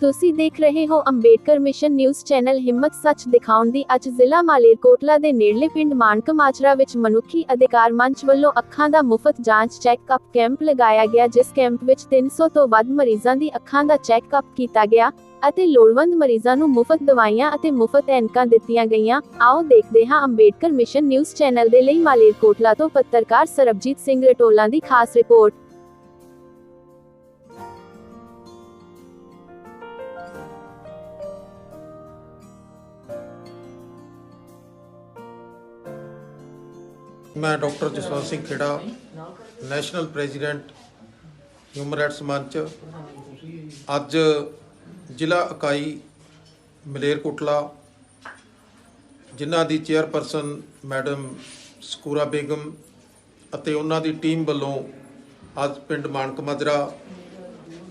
ਤੁਸੀਂ ਦੇਖ ਰਹੇ ਹੋ ਅੰਬੇਡਕਰ ਮਿਸ਼ਨ ਨਿਊਜ਼ ਚੈਨਲ ਹਿੰਮਤ ਸੱਚ ਦਿਖਾਉਣ ਦੀ ਅੱਜ ਜ਼ਿਲ੍ਹਾ ਮਾਲੇਰਕੋਟਲਾ ਦੇ ਨੇੜਲੇ ਪਿੰਡ ਮਾਨਕ ਮਾਜਰਾ ਵਿੱਚ ਮਨੁੱਖੀ ਅਧਿਕਾਰ ਮੰਚ ਵੱਲੋਂ ਅੱਖਾਂ ਦਾ ਮੁਫਤ ਜਾਂਚ ਚੈੱਕਅਪ ਕੈਂਪ ਲਗਾਇਆ ਗਿਆ, ਜਿਸ ਕੈਂਪ ਵਿੱਚ 300 ਤੋਂ ਵੱਧ ਮਰੀਜ਼ਾਂ ਦੀ ਅੱਖਾਂ ਦਾ ਚੈੱਕਅਪ ਕੀਤਾ ਗਿਆ ਅਤੇ ਲੋੜਵੰਦ ਮਰੀਜ਼ਾਂ ਨੂੰ ਮੁਫਤ ਦਵਾਈਆਂ ਅਤੇ ਮੁਫਤ ਐਨਕਾਂ ਦਿੱਤੀਆਂ ਗਈਆਂ। ਆਓ ਦੇਖਦੇ ਹਾਂ ਅੰਬੇਡਕਰ ਮਿਸ਼ਨ ਨਿਊਜ਼ ਚੈਨਲ ਦੇ ਲਈ ਮਾਲੇਰਕੋਟਲਾ ਤੋਂ ਪੱਤਰਕਾਰ ਸਰਬਜੀਤ ਸਿੰਘ ਰਟੋਲਾ ਦੀ ਖਾਸ ਰਿਪੋਰਟ। ਮੈਂ doctor Jaswant Singh Khera, national president human rights Manch. ਅੱਜ ਜ਼ਿਲ੍ਹਾ ਇਕਾਈ ਮਲੇਰਕੋਟਲਾ ਜਿਨ੍ਹਾਂ ਦੀ ਚੇਅਰਪਰਸਨ ਮੈਡਮ ਸਕੂਰਾ ਬੇਗਮ ਅਤੇ ਉਹਨਾਂ ਦੀ ਟੀਮ ਵੱਲੋਂ ਅੱਜ ਪਿੰਡ ਮਾਨਕ ਮਾਜਰਾ,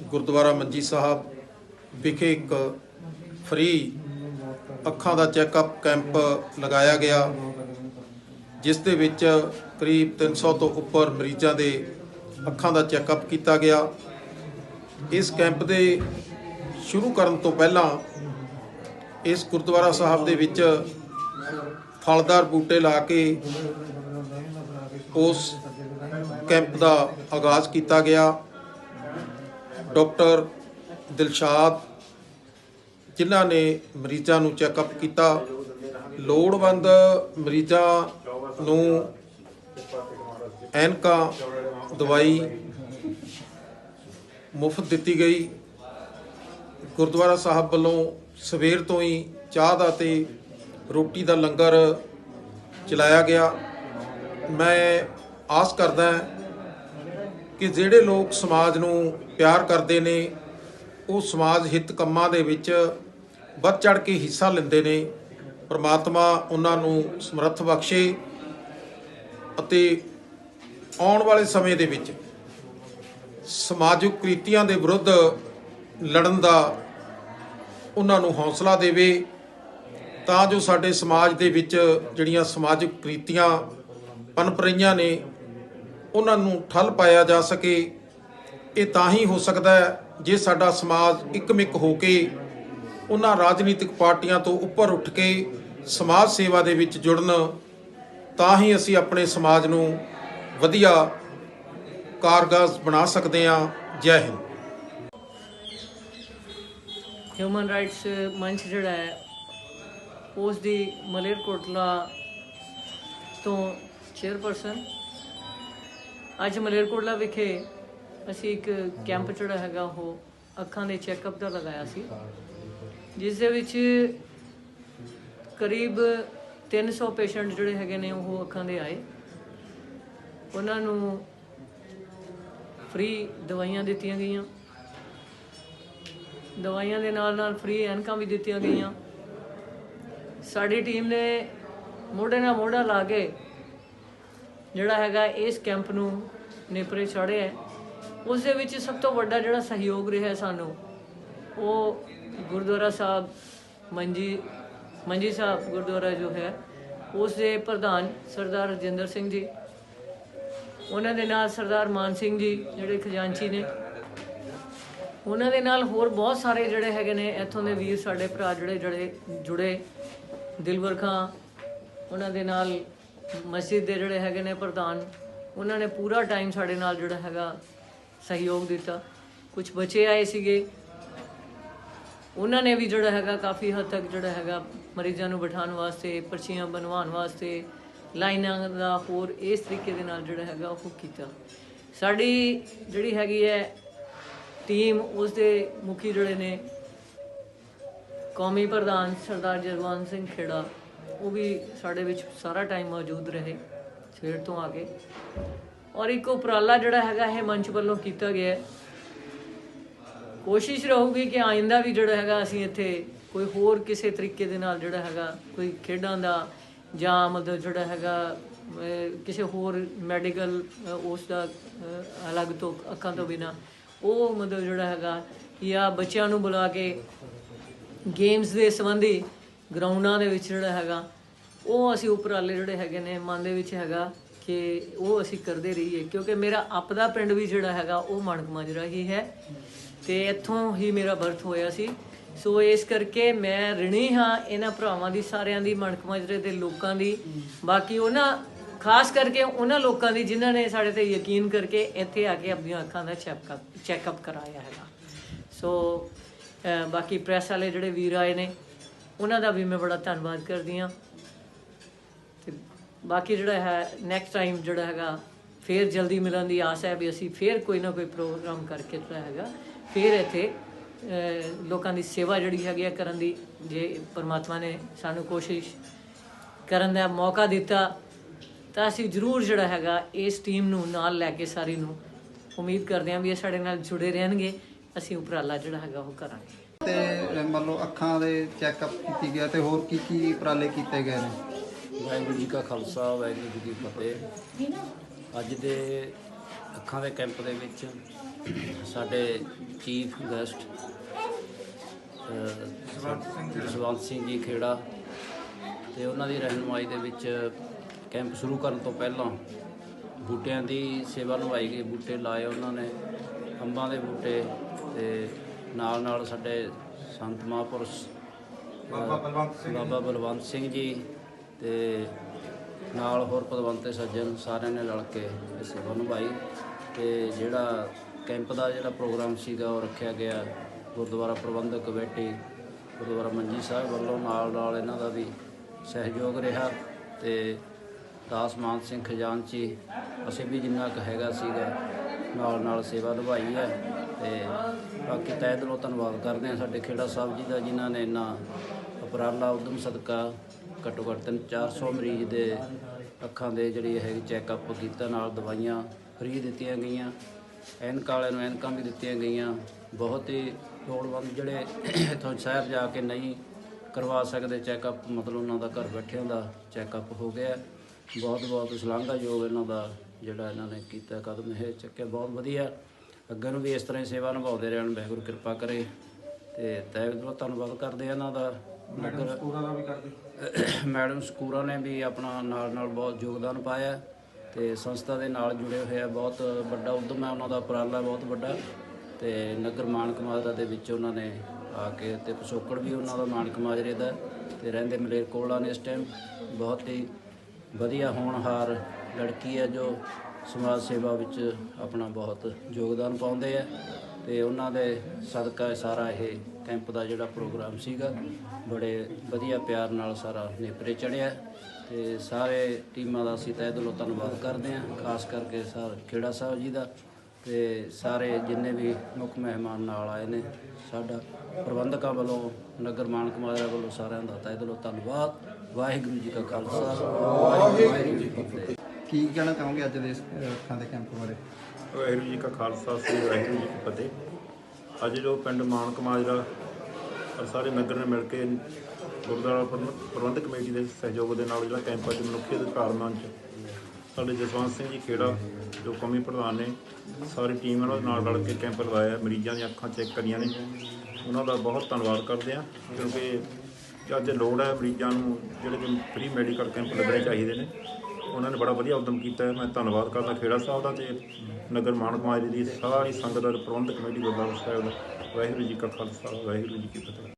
ਗੁਰਦੁਆਰਾ ਮੰਜੀ ਸਾਹਿਬ ਵਿਖੇ ਇੱਕ ਫ੍ਰੀ ਅੱਖਾਂ ਦਾ ਚੈੱਕਅਪ ਕੈਂਪ ਲਗਾਇਆ ਗਿਆ। ਜਿਸ ਦੇ ਵਿੱਚ ਕਰੀਬ 300 ਤੋਂ ਉੱਪਰ ਮਰੀਜ਼ਾਂ ਦੇ ਅੱਖਾਂ ਦਾ ਚੈੱਕਅਪ ਕੀਤਾ ਗਿਆ। ਇਸ ਕੈਂਪ ਦੇ ਸ਼ੁਰੂ ਕਰਨ ਤੋਂ ਪਹਿਲਾਂ ਇਸ ਗੁਰਦੁਆਰਾ ਸਾਹਿਬ ਦੇ ਵਿੱਚ ਫਲਦਾਰ ਬੂਟੇ ਲਾ ਕੇ ਉਸ ਕੈਂਪ ਦਾ ਆਗਾਜ਼ ਕੀਤਾ ਗਿਆ। ਡਾਕਟਰ ਦਿਲਸ਼ਾਦ, ਜਿਨ੍ਹਾਂ ਨੇ ਮਰੀਜ਼ਾਂ ਨੂੰ ਚੈੱਕਅਪ ਕੀਤਾ, ਲੋੜਵੰਦ ਮਰੀਜ਼ਾਂ ਨੂੰ ਐਨਕਾ ਦਵਾਈ ਮੁਫਤ ਦਿੱਤੀ ਗਈ। ਗੁਰਦੁਆਰਾ ਸਾਹਿਬ ਵੱਲੋਂ ਸਵੇਰ ਤੋਂ ਹੀ ਚਾਹ ਦਾ ਤੇ ਰੋਟੀ ਦਾ ਲੰਗਰ ਚਲਾਇਆ ਗਿਆ। ਮੈਂ ਆਸ ਕਰਦਾ ਕਿ ਜਿਹੜੇ ਲੋਕ ਸਮਾਜ ਨੂੰ ਪਿਆਰ ਕਰਦੇ ਨੇ, ਉਹ ਸਮਾਜ ਹਿੱਤ ਕੰਮਾਂ ਦੇ ਵਿੱਚ ਵੱਧ ਚੜ ਕੇ ਹਿੱਸਾ ਲੈਂਦੇ ਨੇ। ਪ੍ਰਮਾਤਮਾ ਉਹਨਾਂ ਨੂੰ ਸਮਰੱਥ ਬਖਸ਼ੇ। ਅਤੇ ਆਉਣ ਵਾਲੇ ਸਮੇਂ ਦੇ ਵਿੱਚ ਸਮਾਜਿਕ ਕ੍ਰਿਤੀਆਂ ਦੇ ਵਿਰੁੱਧ ਲੜਨ ਦਾ ਉਹਨਾਂ ਨੂੰ ਹੌਸਲਾ ਦੇਵੇ, ਤਾਂ ਜੋ ਸਾਡੇ ਸਮਾਜ ਦੇ ਵਿੱਚ ਜਿਹੜੀਆਂ ਸਮਾਜਿਕ ਕ੍ਰਿਤੀਆਂ ਪਨਪ ਰਹੀਆਂ ਨੇ, ਉਹਨਾਂ ਨੂੰ ਠੱਲ ਪਾਇਆ ਜਾ ਸਕੇ। ਇਹ ਤਾਂ ਹੀ ਹੋ ਸਕਦਾ ਹੈ ਜੇ ਸਾਡਾ ਸਮਾਜ ਇੱਕਮਿਕ ਹੋ ਕੇ ਉਹਨਾਂ ਰਾਜਨੀਤਿਕ ਪਾਰਟੀਆਂ ਤੋਂ ਉੱਪਰ ਉੱਠ ਕੇ ਸਮਾਜ ਸੇਵਾ ਦੇ ਵਿੱਚ ਜੁੜਨ ਤਾਂ ਹੀ ਅਸੀਂ ਆਪਣੇ ਸਮਾਜ ਨੂੰ ਵਧੀਆ ਕਾਰਗਰ ਬਣਾ ਸਕਦੇ ਹਾਂ। ਜੈ ਹਿੰਦ। ਹਿਊਮਨ ਰਾਈਟਸ ਮੰਚ ਜਿਹੜਾ ਹੈ, ਉਸ ਦੀ ਮਲੇਰਕੋਟਲਾ ਤੋਂ ਚੇਅਰਪਰਸਨ ਅੱਜ ਮਲੇਰਕੋਟਲਾ ਵਿਖੇ ਅਸੀਂ ਇੱਕ ਕੈਂਪ ਜਿਹੜਾ ਹੈਗਾ, ਉਹ ਅੱਖਾਂ ਦੇ ਚੈੱਕਅਪ ਦਾ ਲਗਾਇਆ ਸੀ। ਜਿਸ ਦੇ ਵਿੱਚ ਕਰੀਬ 300 ਪੇਸ਼ੈਂਟ ਜਿਹੜੇ ਹੈਗੇ ਨੇ ਉਹ ਅੱਖਾਂ ਦੇ ਆਏ। ਉਹਨਾਂ ਨੂੰ ਫ੍ਰੀ ਦਵਾਈਆਂ ਦਿੱਤੀਆਂ ਗਈਆਂ। ਦਵਾਈਆਂ ਦੇ ਨਾਲ ਨਾਲ ਫ੍ਰੀ ਐਨਕਾਂ ਵੀ ਦਿੱਤੀਆਂ ਗਈਆਂ। ਸਾਡੀ ਟੀਮ ਨੇ ਮੋਢੇ ਨਾਲ ਮੋਢਾ ਲਾ ਕੇ ਜਿਹੜਾ ਹੈਗਾ ਇਸ ਕੈਂਪ ਨੂੰ ਨੇਪਰੇ ਚਾੜਿਆ ਉਸ ਦੇ ਵਿੱਚ ਸਭ ਤੋਂ ਵੱਡਾ ਜਿਹੜਾ ਸਹਿਯੋਗ ਰਿਹਾ ਸਾਨੂੰ, ਉਹ ਗੁਰਦੁਆਰਾ ਸਾਹਿਬ ਮੰਜੀ ਮੰਜੀ ਸਾਹਿਬ ਗੁਰਦੁਆਰਾ ਜੋ ਹੈ, ਉਸ ਦੇ ਪ੍ਰਧਾਨ ਸਰਦਾਰ ਰਜਿੰਦਰ ਸਿੰਘ ਜੀ, ਉਹਨਾਂ ਦੇ ਨਾਲ ਸਰਦਾਰ ਮਾਨ ਸਿੰਘ ਜੀ ਜਿਹੜੇ ਖਜ਼ਾਨਚੀ ਨੇ, ਉਹਨਾਂ ਦੇ ਨਾਲ ਹੋਰ ਬਹੁਤ ਸਾਰੇ ਜਿਹੜੇ ਹੈਗੇ ਨੇ, ਇੱਥੋਂ ਦੇ ਵੀਰ ਸਾਡੇ ਭਰਾ ਜਿਹੜੇ ਜਿਹੜੇ ਜੁੜੇ ਦਿਲਵਰ ਖਾਂ, ਉਹਨਾਂ ਦੇ ਨਾਲ ਮਸਜਿਦ ਦੇ ਜਿਹੜੇ ਹੈਗੇ ਨੇ ਪ੍ਰਧਾਨ, ਉਹਨਾਂ ਨੇ ਪੂਰਾ ਟਾਈਮ ਸਾਡੇ ਨਾਲ ਜਿਹੜਾ ਹੈਗਾ ਸਹਿਯੋਗ ਦਿੱਤਾ। ਕੁਝ ਬੱਚੇ ਆਏ ਸੀਗੇ। ਉਹਨਾਂ ਨੇ ਵੀ ਜਿਹੜਾ ਹੈਗਾ ਕਾਫੀ ਹੱਦ ਤੱਕ ਜਿਹੜਾ ਹੈਗਾ ਮਰੀਜ਼ਾਂ ਨੂੰ ਬਿਠਾਉਣ ਵਾਸਤੇ, ਪਰਚੀਆਂ ਬਣਵਾਉਣ ਵਾਸਤੇ, ਲਾਈਨਾਂ ਦਾ ਹੋਰ ਇਸ ਤਰੀਕੇ ਦੇ ਨਾਲ ਜਿਹੜਾ ਹੈਗਾ ਉਹ ਕੀਤਾ। ਸਾਡੀ ਜਿਹੜੀ ਹੈਗੀ ਹੈ ਟੀਮ ਉਸ ਦੇ ਮੁਖੀ ਜਿਹੜੇ ਨੇ, ਕੌਮੀ ਪ੍ਰਧਾਨ ਸਰਦਾਰ ਜਗਵੰਤ ਸਿੰਘ ਖੇੜਾ, ਉਹ ਵੀ ਸਾਡੇ ਵਿੱਚ ਸਾਰਾ ਟਾਈਮ ਮੌਜੂਦ ਰਹੇ ਸਵੇਰ ਤੋਂ ਆ ਕੇ। ਔਰ ਇੱਕ ਉਪਰਾਲਾ ਜਿਹੜਾ ਹੈਗਾ ਇਹ ਮੰਚ ਵੱਲੋਂ ਕੀਤਾ ਗਿਆ ਕੋਸ਼ਿਸ਼ ਰਹੂਗੀ ਕਿ ਆਇੰਦਾ ਵੀ ਜਿਹੜਾ ਹੈਗਾ ਅਸੀਂ ਇੱਥੇ ਕੋਈ ਹੋਰ ਕਿਸੇ ਤਰੀਕੇ ਦੇ ਨਾਲ ਜਿਹੜਾ ਹੈਗਾ, ਕੋਈ ਖੇਡਾਂ ਦਾ ਜਾਂ ਮਤਲਬ ਜਿਹੜਾ ਹੈਗਾ ਕਿਸੇ ਹੋਰ ਮੈਡੀਕਲ ਉਸ ਦਾ ਅਲੱਗ ਤੋਂ ਅੱਖਾਂ ਤੋਂ ਬਿਨਾ, ਉਹ ਮਤਲਬ ਜਿਹੜਾ ਹੈਗਾ ਜਾਂ ਬੱਚਿਆਂ ਨੂੰ ਬੁਲਾ ਕੇ ਗੇਮਸ ਦੇ ਸੰਬੰਧੀ ਗਰਾਊਂਡਾਂ ਦੇ ਵਿੱਚ ਜਿਹੜਾ ਹੈਗਾ, ਉਹ ਅਸੀਂ ਉਪਰਾਲੇ ਜਿਹੜੇ ਹੈਗੇ ਨੇ ਮਨ ਦੇ ਵਿੱਚ ਹੈਗਾ ਕਿ ਉਹ ਅਸੀਂ ਕਰਦੇ ਰਹੀਏ, ਕਿਉਂਕਿ ਮੇਰਾ ਆਪਦਾ ਪਿੰਡ ਵੀ ਜਿਹੜਾ ਹੈਗਾ, ਉਹ ਮਣਕ ਮਾਜਰਾ ਹੀ ਹੈ ਤੇ ਇੱਥੋਂ ਹੀ ਮੇਰਾ ਬਰਥ ਹੋਇਆ ਸੀ। ਸੋ ਇਸ ਕਰਕੇ ਮੈਂ ਰਿਣੀ ਹਾਂ, ਇਹਨਾਂ ਭਰਾਵਾਂ ਦੀ, ਸਾਰਿਆਂ ਦੀ ਮਣਕ ਮਾਜਰੇ ਦੇ ਲੋਕਾਂ ਦੀ। ਬਾਕੀ ਉਹਨਾਂ ਖਾਸ ਕਰਕੇ ਉਹਨਾਂ ਲੋਕਾਂ ਦੀ ਜਿਨ੍ਹਾਂ ਨੇ ਸਾਡੇ ਤੇ ਯਕੀਨ ਕਰਕੇ ਇੱਥੇ ਆ ਕੇ ਆਪਣੀਆਂ ਅੱਖਾਂ ਦਾ ਚੈੱਕਅਪ ਚੈੱਕਅਪ ਕਰਾਇਆ ਹੈਗਾ। ਸੋ ਬਾਕੀ ਪ੍ਰੈਸ ਵਾਲੇ ਜਿਹੜੇ ਵੀਰ ਆਏ ਨੇ, ਉਹਨਾਂ ਦਾ ਵੀ ਮੈਂ ਬੜਾ ਧੰਨਵਾਦ ਕਰਦੀ ਹਾਂ। ਤੇ ਬਾਕੀ ਜਿਹੜਾ ਹੈ ਨੈਕਸਟ ਟਾਈਮ ਜਿਹੜਾ ਹੈਗਾ, ਫੇਰ ਜਲਦੀ ਮਿਲਣ ਦੀ ਆਸ ਹੈ ਵੀ ਅਸੀਂ ਫੇਰ ਕੋਈ ਨਾ ਕੋਈ ਪ੍ਰੋਗਰਾਮ ਕਰਕੇ ਜਿਹੜਾ ਹੈਗਾ, ਫੇਰ ਇੱਥੇ ਲੋਕਾਂ ਦੀ ਸੇਵਾ ਜਿਹੜੀ ਹੈਗੀ ਆ ਕਰਨ ਦੀ ਜੇ ਪਰਮਾਤਮਾ ਨੇ ਸਾਨੂੰ ਕੋਸ਼ਿਸ਼ ਕਰਨ ਦਾ ਮੌਕਾ ਦਿੱਤਾ ਤਾਂ ਅਸੀਂ ਜ਼ਰੂਰ ਜਿਹੜਾ ਹੈਗਾ ਇਸ ਟੀਮ ਨੂੰ ਨਾਲ ਲੈ ਕੇ ਸਾਰੀ ਨੂੰ ਉਮੀਦ ਕਰਦੇ ਹਾਂ ਵੀ ਇਹ ਸਾਡੇ ਨਾਲ ਜੁੜੇ ਰਹਿਣਗੇ। ਅਸੀਂ ਉਪਰਾਲਾ ਜਿਹੜਾ ਹੈਗਾ ਉਹ ਕਰਾਂਗੇ। ਤੇ ਮੰਨ ਲਓ ਅੱਖਾਂ ਦੇ ਚੈੱਕਅਪ ਕੀਤੀ ਗਿਆ ਤੇ ਹੋਰ ਕੀ ਕੀ ਉਪਰਾਲੇ ਕੀਤੇ ਗਏ ਨੇ? ਵਾਹਿਗੁਰੂ ਜੀ ਕਾ ਖਾਲਸਾ ਵਾਹਿਗੁਰੂ ਜੀ ਕੀ ਫਤਿਹ। ਅੱਜ ਦੇ ਅੱਖਾਂ ਦੇ ਕੈਂਪ ਦੇ ਵਿੱਚ ਸਾਡੇ ਚੀਫ ਗੈਸਟ ਜਸਵੰਤ ਸਿੰਘ ਜੀ। ਖੇੜਾ ਤੇ ਉਹਨਾਂ ਦੀ ਰਹਿਨੁਮਾਈ ਦੇ ਵਿੱਚ ਕੈਂਪ ਸ਼ੁਰੂ ਕਰਨ ਤੋਂ ਪਹਿਲਾਂ ਬੂਟਿਆਂ ਦੀ ਸੇਵਾ ਨਿਭਾਈ ਗਈ। ਬੂਟੇ ਲਾਏ ਉਹਨਾਂ ਨੇ ਅੰਬਾਂ ਦੇ ਬੂਟੇ ਤੇ ਨਾਲ ਨਾਲ ਸਾਡੇ ਸੰਤ ਮਹਾਂਪੁਰਸ਼ ਬਾਬਾ ਬਲਵੰਤ ਸਿੰਘ ਬਾਬਾ ਬਲਵੰਤ ਸਿੰਘ ਜੀ ਤੇ ਨਾਲ ਹੋਰ ਪਦਵੰਤੇ ਸੱਜਣ ਸਾਰਿਆਂ ਨੇ ਰਲ ਕੇ ਇਹ ਸੇਵਾ ਨਿਭਾਈ। ਤੇ ਜਿਹੜਾ ਕੈਂਪ ਦਾ ਜਿਹੜਾ ਪ੍ਰੋਗਰਾਮ ਸੀਗਾ ਉਹ ਰੱਖਿਆ ਗਿਆ। ਗੁਰਦੁਆਰਾ ਪ੍ਰਬੰਧਕ ਕਮੇਟੀ, ਗੁਰਦੁਆਰਾ ਮੰਜੀ ਸਾਹਿਬ ਵੱਲੋਂ ਨਾਲ ਨਾਲ ਇਹਨਾਂ ਦਾ ਵੀ ਸਹਿਯੋਗ ਰਿਹਾ ਤੇ ਦਾਸ ਮਾਨ ਸਿੰਘ ਖਜ਼ਾਨਚੀ, ਅਸੀਂ ਵੀ ਜਿੰਨਾ ਕੁ ਹੈਗਾ ਸੀਗਾ, ਨਾਲ ਨਾਲ ਸੇਵਾ ਨਿਭਾਈ ਹੈ ਤੇ ਬਾਕੀ ਤਹਿ ਦਿਲੋਂ ਧੰਨਵਾਦ ਕਰਦੇ ਹਾਂ ਸਾਡੇ ਖੇੜਾ ਸਾਹਿਬ ਜੀ ਦਾ, ਜਿਨ੍ਹਾਂ ਨੇ ਇੰਨਾ ਉਪਰਾਲਾ, ਉਦਮ ਸਦਕਾ ਘੱਟੋ ਘੱਟ ਤਿੰਨ 400 ਮਰੀਜ਼ ਦੇ ਅੱਖਾਂ ਦੇ ਜਿਹੜੀ ਹੈ ਚੈੱਕਅਪ ਕੀਤਾ, ਨਾਲ ਦਵਾਈਆਂ ਫ੍ਰੀ ਦਿੱਤੀਆਂ ਗਈਆਂ। ਐਨਕਾਂ ਵਾਲਿਆਂ ਨੂੰ ਐਨਕਾਂ ਵੀ ਦਿੱਤੀਆਂ ਗਈਆਂ। ਬਹੁਤ ਹੀ ਲੋੜਵੰਦ ਜਿਹੜੇ ਇੱਥੋਂ ਸ਼ਹਿਰ ਜਾ ਕੇ ਨਹੀਂ ਕਰਵਾ ਸਕਦੇ ਚੈੱਕਅਪ ਮਤਲਬ ਉਹਨਾਂ ਦਾ ਘਰ ਬੈਠਿਆਂ ਦਾ ਚੈੱਕਅਪ ਹੋ ਗਿਆ। ਬਹੁਤ ਬਹੁਤ ਸ਼ਲਾਘਾਯੋਗ ਇਹਨਾਂ ਦਾ ਜਿਹੜਾ ਇਹਨਾਂ ਨੇ ਕੀਤਾ ਕਦਮ ਇਹ ਚੱਕਿਆ। ਬਹੁਤ ਵਧੀਆ। ਅੱਗੇ ਨੂੰ ਵੀ ਇਸ ਤਰ੍ਹਾਂ ਹੀ ਸੇਵਾ ਨਿਭਾਉਂਦੇ ਰਹਿਣ। ਵਾਹਿਗੁਰੂ ਕਿਰਪਾ ਕਰੇ ਤੇ ਦਿਲੋਂ ਧੰਨਵਾਦ ਕਰਦੇ ਆ ਇਹਨਾਂ ਦਾ। ਮੈਡਮ ਸਕੂਰਾ ਦਾ ਵੀ ਕਰਦੇ। ਮੈਡਮ ਸਕੂਰਾ ਨੇ ਵੀ ਆਪਣਾ ਨਾਲ ਨਾਲ ਬਹੁਤ ਯੋਗਦਾਨ ਪਾਇਆ। ਤੇ ਸੰਸਥਾ ਦੇ ਨਾਲ ਜੁੜੇ ਹੋਏ ਆ, ਬਹੁਤ ਵੱਡਾ ਉਦਮ ਹੈ ਉਹਨਾਂ ਦਾ ਉਪਰਾਲਾ ਬਹੁਤ ਵੱਡਾ, ਤੇ ਨਗਰ ਮਾਨਕ ਮਾਜਰਾ ਦੇ ਵਿੱਚ ਉਹਨਾਂ ਨੇ ਆ ਕੇ ਤੇ ਪਿਛੋਕੜ ਵੀ ਉਹਨਾਂ ਦਾ ਮਾਨਕ ਮਾਜਰੇ ਦਾ ਤੇ ਰਹਿੰਦੇ ਮਲੇਰਕੋਟਲਾ ਨੇ ਇਸ ਟਾਈਮ ਬਹੁਤ ਹੀ ਵਧੀਆ ਹੋਣਹਾਰ ਲੜਕੀ ਹੈ ਜੋ ਸਮਾਜ ਸੇਵਾ ਵਿੱਚ ਆਪਣਾ ਬਹੁਤ ਯੋਗਦਾਨ ਪਾਉਂਦੇ ਆ, ਤੇ ਉਹਨਾਂ ਦੇ ਸਦਕਾ ਸਾਰਾ ਇਹ ਕੈਂਪ ਦਾ ਜਿਹੜਾ ਪ੍ਰੋਗਰਾਮ ਸੀਗਾ, ਬੜੇ ਵਧੀਆ ਪਿਆਰ ਨਾਲ ਸਾਰਾ ਨੇਪਰੇ ਚੜਿਆ ਤੇ ਸਾਰੇ ਟੀਮਾਂ ਦਾ ਅਸੀਂ ਤਹਿ ਦਿਲੋਂ ਧੰਨਵਾਦ ਕਰਦੇ ਹਾਂ ਖਾਸ ਕਰਕੇ ਸਰ ਖੇੜਾ ਸਾਹਿਬ ਜੀ ਦਾ ਤੇ ਸਾਰੇ ਜਿੰਨੇ ਵੀ ਮੁੱਖ ਮਹਿਮਾਨ ਨਾਲ ਆਏ ਨੇ ਸਾਡਾ ਪ੍ਰਬੰਧਕਾਂ ਵੱਲੋਂ ਨਗਰ ਮਾਨਕ ਮਾਜਰਾ ਵੱਲੋਂ ਸਾਰਿਆਂ ਦਾ ਤਹਿ ਦਿਲੋਂ ਧੰਨਵਾਦ। ਵਾਹਿਗੁਰੂ ਜੀ ਕਾ ਖਾਲਸਾ ਵਾਹਿਗੁਰੂ ਜੀ ਕੀ ਫਤਿਹ। ਕੀ ਕਹਿਣਾ ਚਾਹੋਗੇ ਅੱਜ ਦੇ ਅੱਖਾਂ ਦੇ ਕੈਂਪ ਬਾਰੇ? ਵਾਹਿਗੁਰੂ ਜੀ ਕਾ ਖਾਲਸਾ ਸ੍ਰੀ ਵਾਹਿਗੁਰੂ ਜੀ ਕੀ ਫਤਿਹ। ਅੱਜ ਜੋ ਪਿੰਡ ਮਾਨਕ ਮਾਜਰਾ ਔਰ ਸਾਰੇ ਨਗਰ ਨੇ ਮਿਲ ਕੇ ਗੁਰਦੁਆਰਾ ਪ੍ਰਬੰਧ- ਪ੍ਰਬੰਧਕ ਕਮੇਟੀ ਦੇ ਸਹਿਯੋਗ ਦੇ ਨਾਲ ਜਿਹੜਾ ਕੈਂਪ ਅੱਜ ਮਨੁੱਖੀ ਅਧਿਕਾਰ ਮੰਚ ਸਾਡੇ ਜਸਵੰਤ ਸਿੰਘ ਜੀ ਖੇੜਾ, ਜੋ ਕੌਮੀ ਪ੍ਰਧਾਨ ਨੇ, ਸਾਰੀ ਟੀਮ ਉਹਨਾਂ ਦੇ ਨਾਲ ਰਲ ਕੇ ਕੈਂਪ ਲਗਾਇਆ, ਮਰੀਜ਼ਾਂ ਦੀਆਂ ਅੱਖਾਂ ਚੈੱਕ ਕਰੀਆਂ ਨੇ। ਉਹਨਾਂ ਦਾ ਬਹੁਤ ਧੰਨਵਾਦ ਕਰਦੇ ਹਾਂ, ਕਿਉਂਕਿ ਅੱਜ ਲੋੜ ਹੈ ਮਰੀਜ਼ਾਂ ਨੂੰ ਜਿਹੜੇ ਕਿ ਫ੍ਰੀ ਮੈਡੀਕਲ ਕੈਂਪ ਲੱਗਣੇ ਚਾਹੀਦੇ ਨੇ। ਉਹਨਾਂ ਨੇ ਬੜਾ ਵਧੀਆ ਉਦਮ ਕੀਤਾ ਹੈ। ਮੈਂ ਧੰਨਵਾਦ ਕਰਦਾ ਖੇੜਾ ਸਾਹਿਬ ਦਾ ਤੇ ਨਗਰ ਮਾਨਕ ਮਾਜਰੇ ਦੀ ਸਾਰੀ ਸੰਗਤ ਦਾ ਪ੍ਰਬੰਧਕ ਕਮੇਟੀ ਗੁਰਦੁਆਰਾ ਸਾਹਿਬ ਦਾ। ਵਾਹਿਗੁਰੂ ਜੀ ਕਾ ਖਾਲਸਾ, ਵਾਹਿਗੁਰੂ ਜੀ ਕੀ ਫਤਿਹ।